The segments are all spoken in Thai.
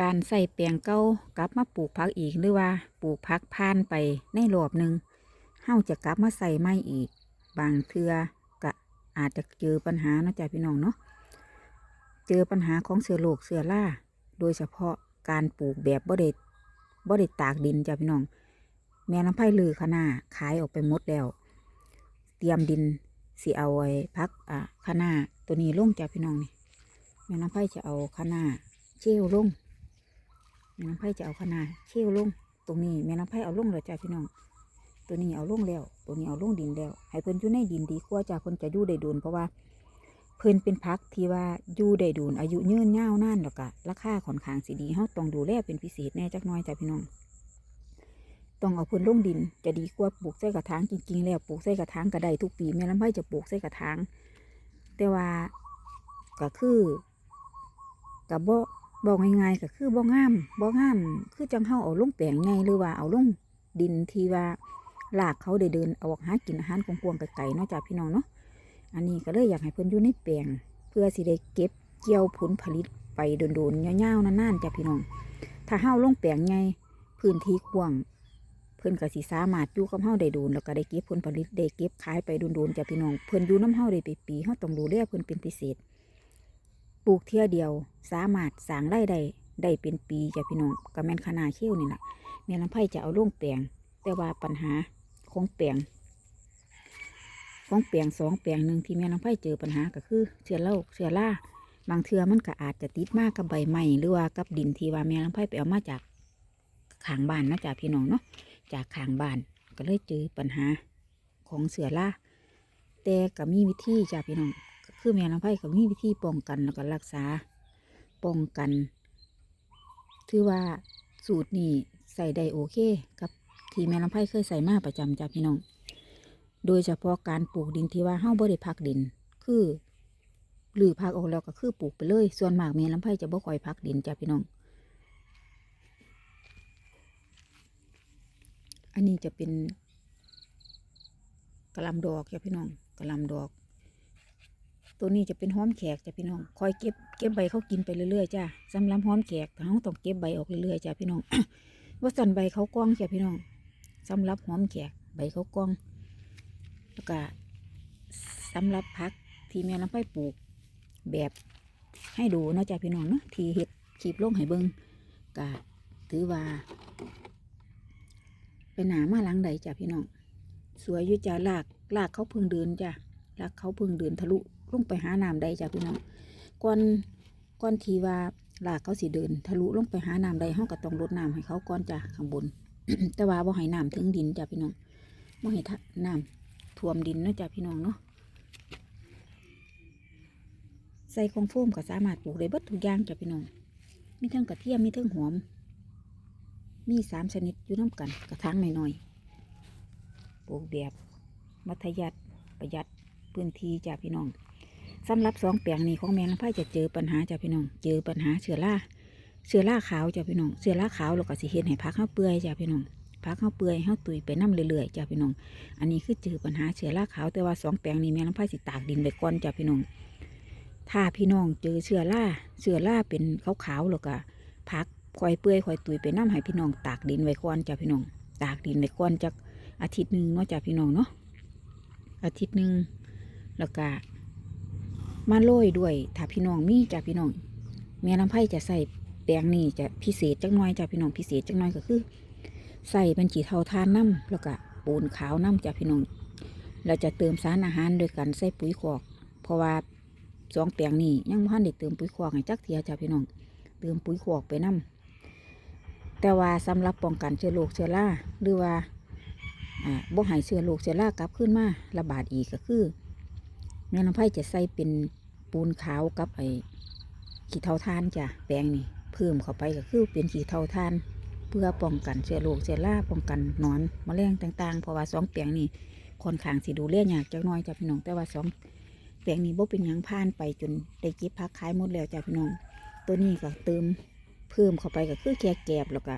การใส่แปลงเก่ากลับมาปลูกผักอีกหรือว่าปลูกผักผ่านไปในรอบหนึ่งเฮาจะกลับมาใส่ไม้อีก บางเทือก็อาจจะเจอปัญหาเนาะจ้ะพี่น้องเนาะเจอปัญหาของเสือโลกเสือล่า โดยเฉพาะการปลูกแบบบ่ได้บ่ได้ตากดินจ้ะพี่น้อง แม่น้ำไผ่ลือคะนาขายออกไปหมดแล้ว เตรียมดินสิเอาไว้พักอะคะนาตัวนี้ลงจ้ะพี่น้องนี่แม่น้ำไผ่จะเอาคะนาเชี่ยวลง แม่น้ำไผ่จะเอาคะนาดเชี่ยวลงตรงนี้แม่น้ำไผ่เอาลงแล้วจ้ะพี่น้อง ตัวนี้เอาลงแล้ว ตัวนี้เอาลงดินแล้ว ให้เพิ่นอยู่ในดินดีกว่าจ้ะเพิ่นจะอยู่ได้โดนเพราะว่าเพิ่นเป็นพักที่ว่าอยู่ได้โดนอายุยืนยาวนานแล้วก็ราคาค่อนข้างสิดีเฮาต้องดูแลเป็นพิเศษแน่จักน้อยจ้ะพี่น้อง ต้องเอาเพิ่นลงดินจะดีกว่าปลูกใส่กระถางจริงๆ แล้วปลูกใส่กระถางก็ได้ทุกปีแม่ลำไผ่จะปลูกใส่กระถางแต่ว่าก็คือกับบ่ บอกง่ายๆก็คือบ่งามบ่งาม คือจังเฮาเอาลงแปลงใหญ่หรือว่าเอาลงดินที่ว่าลากเขาได้เดินเอาออกหากินอาหารกวางๆไกลๆเนาะจ้ะพี่น้องเนาะอันนี้ก็เลยอยากให้เพิ่นอยู่ในแปลงเพื่อสิได้เก็บเกี่ยวผลผลิตไปโดนๆยาวๆนานๆจ้ะพี่น้อง ถ้าเฮาลงแปลงใหญ่พื้นที่กว้างเพิ่นก็สิสามารถอยู่กับเฮาได้โดนแล้วก็ได้เก็บผลผลิตได้เก็บขายไปโดนๆจ้ะพี่น้องเพิ่นอยู่น้ำเฮาได้ไปปีเฮาต้องดูแลเพิ่นเป็นพิเศษ ปลูกเที่ยเดียว สามารถสางรายได้ได้เป็นปีจ้ะพี่น้องก็แม่นขนาเขี้ยวนี่แหละแม่ลำไผ่จะเอาลงแปลงแต่ว่าปัญหาของแปลงของแปลงสองแปลงหนึ่งที่แม่ลำไผ่เจอปัญหาก็คือเชื้อโรคเชื้อราบางเทือมันก็อาจจะติดมากกับใบไม้หรือว่ากับดินที่ว่าแม่ลำไผ่ไปเอามาจากขางบ้านนะจ้ะพี่น้องเนาะจากขางบ้านก็เลยเจอปัญหาของเสือล่าแต่ก็มีวิธีจ้าพี่น้อง คือแม่น้ำไผ่ก็มีวิธีป้องกันแล้วก็รักษาป้องกัน ถือว่าสูตรนี้ใส่ได้โอเค กับที่แม่น้ำไผ่เคยใส่มาประจำจ้าพี่น้อง โดยเฉพาะการปลูกดินที่ว่าเฮ้าบ่ได้พักดิน คือหรือพักออกแล้วก็คือปลูกไปเลย ส่วนมากแม่ลำไผ่จะบ่ค่อยพักดินจ้าพี่น้อง อันนี้จะเป็นกระลำดอกจ้ะพี่น้องกระลำดอก ตัวนี้จะเป็นหอมแขกจ้ะพี่น้อง คอยเก็บเก็บใบเขากินไปเรื่อยๆจ้ะสำหรับหอมแขกเขาต้องเก็บใบออกเรื่อยๆจ้ะพี่น้องว่าสันใบเขากว้างจ้ะพี่น้องสำหรับหอมแขกใบเขากว้างแล้วก็สำหรับพักที่แม่ลำไส้ปลูกแบบให้ดูเนาะจ้ะพี่น้องเนาะที่เห็ดขีบลงให้เบิงก็ถือว่าไปหนามาหลังใดจ้ะพี่น้อง สวยยู่จ้ะลากลากเขาพึ่งเดินจ้ะลากเขาพึ่งเดินทะลุ ลงไปหาน้ำใดจ้ะพี่น้องก่อนก่อนทีว่าหลากเขาสิเดิน ทะลุลงไปหาน้ำใดห้องก็ต้องลดน้ำให้เขาก่อนจ้ะข้างบน แต่ว่าบ่ให้น้ำถึงดินจ้ะพี่น้องบ่ให้น้ำท่วมดินเนาะจ้ะพี่น้องเนาะใส่คองโฟมก็สามารถปลูกได้เบิดทุกอย่างจ้ะพี่น้องมีทั้งกระเทียมมีทั้งหอม มีสามชนิดอยู่น้ำกันกระถางหน่อยๆปลูกแบบมัธยัติประหยัดพื้นที่จ้าพี่น้อง สำหรับสองแปลงนี้ของแมงลำไผ่จะเจอปัญหาจ้าพี่น้อง เจอปัญหาเชื้อราเชื้อราขาวจ้าพี่น้องเชื้อราขาวเราก็สิเห็นให้พักเข้าวเปื่อยจ้าพี่น้องพักเข้าวเปื่อยเข้าวตุยไปน้ำเรื่อยๆจ้าพี่น้อง อันนี้คือเจอปัญหาเชื้อราขาวแต่ว่าสองแปลงนี้แมงลำไผ่สิตากดินไปก่อนจ้าพี่น้อง ถ้าพี่น้องเจอเชื้อราเชื้อราเป็นขาวๆแล้วก็พักคอยเปื่อยคอยตุยไปน้ำให้พี่น้องตากดินไว้ก่อนจ้ะพี่น้อง ตากดินไว้ก่อนจากอาทิตย์หนึ่งเนาะจ้ะพี่น้องเนาะอาทิตย์หนึ่งแล้วก็ มาโรยด้วย ถ้าพี่น้องมีจ้ะพี่น้องแม่น้ำไผ่จะใส่แปลงนี่จะพิเศษจังน้อยจ้ะพี่น้องพิเศษจังน้อยก็คือ ใส่เป็นจีเทาทานน้ำแล้วก็ปูนขาวน้ำจ้ะพี่น้องเราจะเติมสารอาหารโดยการใส่ปุ๋ยคอก เพราะว่าสองแปลงนี้ยังพันได้เติมปุ๋ยคอกให้จักเทียจ้ะพี่น้อง เติมปุ๋ยขวกไปน้ำแต่ว่าสำหรับป้องกันเชื้อโรคเชื้อราหรือว่าอ่าบ่ให้เชื้อโรคเชื้อรากลับขึ้นมาระบาดอีกก็คือ แม่น้ำไผ่จะใส่เป็นปูนขาวกับไอ้ขี้เถ้าทานจ้ะแปลงนี่เพิ่มเข้าไปก็คือเป็นขี้เถ้าทาน เพื่อป้องกันเชื้อโรคเชื้อราป้องกันหนอนมแมลงต่างๆเพราะว่าสองแปลงนี่ค่อนข้างสิดูแลยยากจักน้อยจ้ะพี่น้องแต่ว่าสองแปลงนี้บ่เป็นยังผ่านไปจนได้เก็บพักขายหมดแล้วจ้ะพี่น้อง ตัวนี้ก็เติมเพิ่มเข้าไปก็คือแกแกบแล้วก็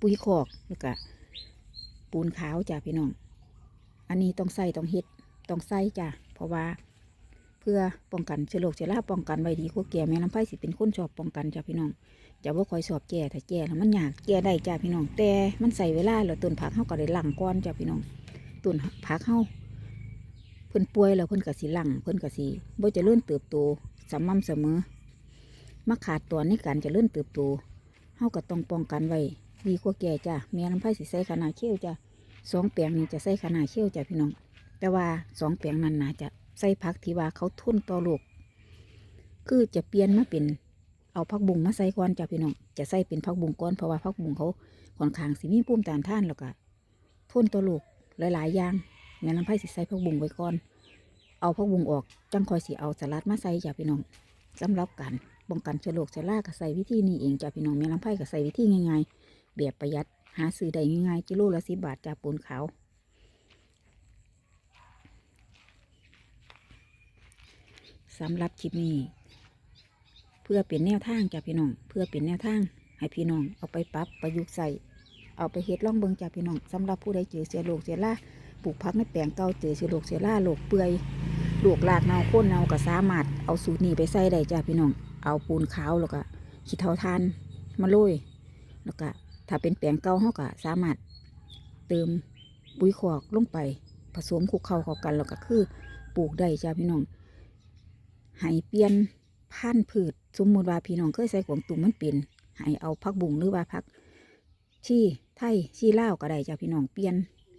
ปุ๋ยคอกแล้วก็ปูนขาวจ้ะพี่น้อง อันนี้ต้องใส่ต้องเฮ็ดต้องใส่จ้ะ ราะว่า เพื่อป้องกันเชื้อโรคเชื้อราป้องกันไว้ดีกว่าแก่แม่น้ำไผ่สิเป็นคนชอบป้องกันจ้ะพี่น้องจะบ่าคอยชอบแก่ถ้าแก่แล้วมันอยากแก่ได้จ้าพี่น้อง แต่มันใส่เวลาแล้วต้นผักเฮาก็ได้ลั่งก่อนจ้าพี่น้องต้นผักเฮาเพิ่นป่วยแล้วเพิ่นก็สิลั่งเพิ่นก็สิบ่เจริญเติบโตสม่ำเสมอมาขาดตอนในการเจริญเติบโตเฮาก็ต้องป้องกันไว้ดีกว่าแก่จ้าแม่น้ำไผ่สิใส่ขนาดเขี้ยวจ้าสองแปลงนี้จะใส่ขนาดเขี้ยวจ้าพี่น้อง แต่ว่าสองแปลงนั้นน่าจะใส่ผักที่ว่าเขาทุ่นต่อโลกคือจะเปลี่ยนมาเป็นเอาผักบุ้งมาใส่ก่อนจ้าพี่น้อง จะใส่เป็นผักบุ้งก่อนเพราะว่าผักบุ้งเขาค่อนข้างสิมีภูมิต้านท่านแล้วก็ทุ่นต่อโลกหลายๆอย่างแม่น้ำไผ่สิใส่ผักบุ้งไว้ก่อน เอาผักบุ้งออกจังคอยสิเอาสลัดมาใส่จ้าพี่น้องสำหรับการป้องกันเชื้อโรคเชื้อราก็ใส่วิธีนี้เองจ้าพี่น้องแม่น้ำไผ่ก็ใส่วิธีง่ายๆแบบประหยัดหาซื้อได้ง่ายๆกิโลละสิบบาทจ้าปูนขาว สำหรับคลิปนี้ เพื่อเป็นแนวทางจ้ะพี่น้อง เพื่อเป็นแนวทางให้พี่น้องเอาไปปรับประยุกต์ใส่เอาไปเฮ็ดล่องเบิงจ้ะพี่น้องสำหรับผู้ใดเจอเชื้อโรคเชื้อราปลูกพักในแปลงเก่าเจอเชื้อโรคเชื้อราโรคเปื่อยโรครากเน่าโค่นเน่าก็สามารถเอาสูตรนี้ไปใส่ได้จ้ะพี่น้องเอาปูนขาวแล้วก็ขี้เถ้าทานมาโรยแล้วก็ถ้าเป็นแปลงเก่าเขาก็สามารถเติมปุ๋ยคอกลงไปผสมคุกเข้าเข้ากันแล้วก็คือปลูกได้จ้ะพี่น้อง ให้เปลี่ยนพันธุ์พืชสมมติว่าพี่น้องเคยใส่กวางตุ่มมันเป็นให้เอาพักบุงหรือว่าพักชี่ไทยชี่ล่าก็ได้จ้ะพี่น้องเปลี่ยน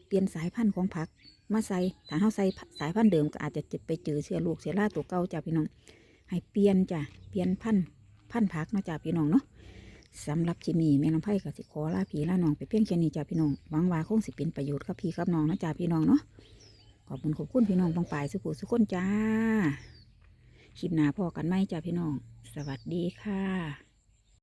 เปลี่ยนสายพันธุ์ของผักมาใส่ถ้าเฮาใส่สายพันธุ์เดิมก็อาจจะเจ็บไปเจอเชื้อโรคเชื้อราตัวเก่าจ้ะพี่น้อง ให้เปลี่ยนจ้ะเปลี่ยนพันธุ์พันธุ์ผักนะจ้ะพี่น้องเนาะสำหรับคลิปนี้แม่น้ำไผ่กับสิขอลาพี่ลาน้องไปเพียงแค่นี้จ้ะพี่น้องหวังว่าคงสิเป็นประโยชน์กับพี่กับน้องนะจ้ะพี่น้องเนาะขอบคุณขอบคุณพี่น้องบางปลายสุขุสุขคนจ้า คลิปหน้าพอกันไหมจ้าพี่น้อง สวัสดีค่ะ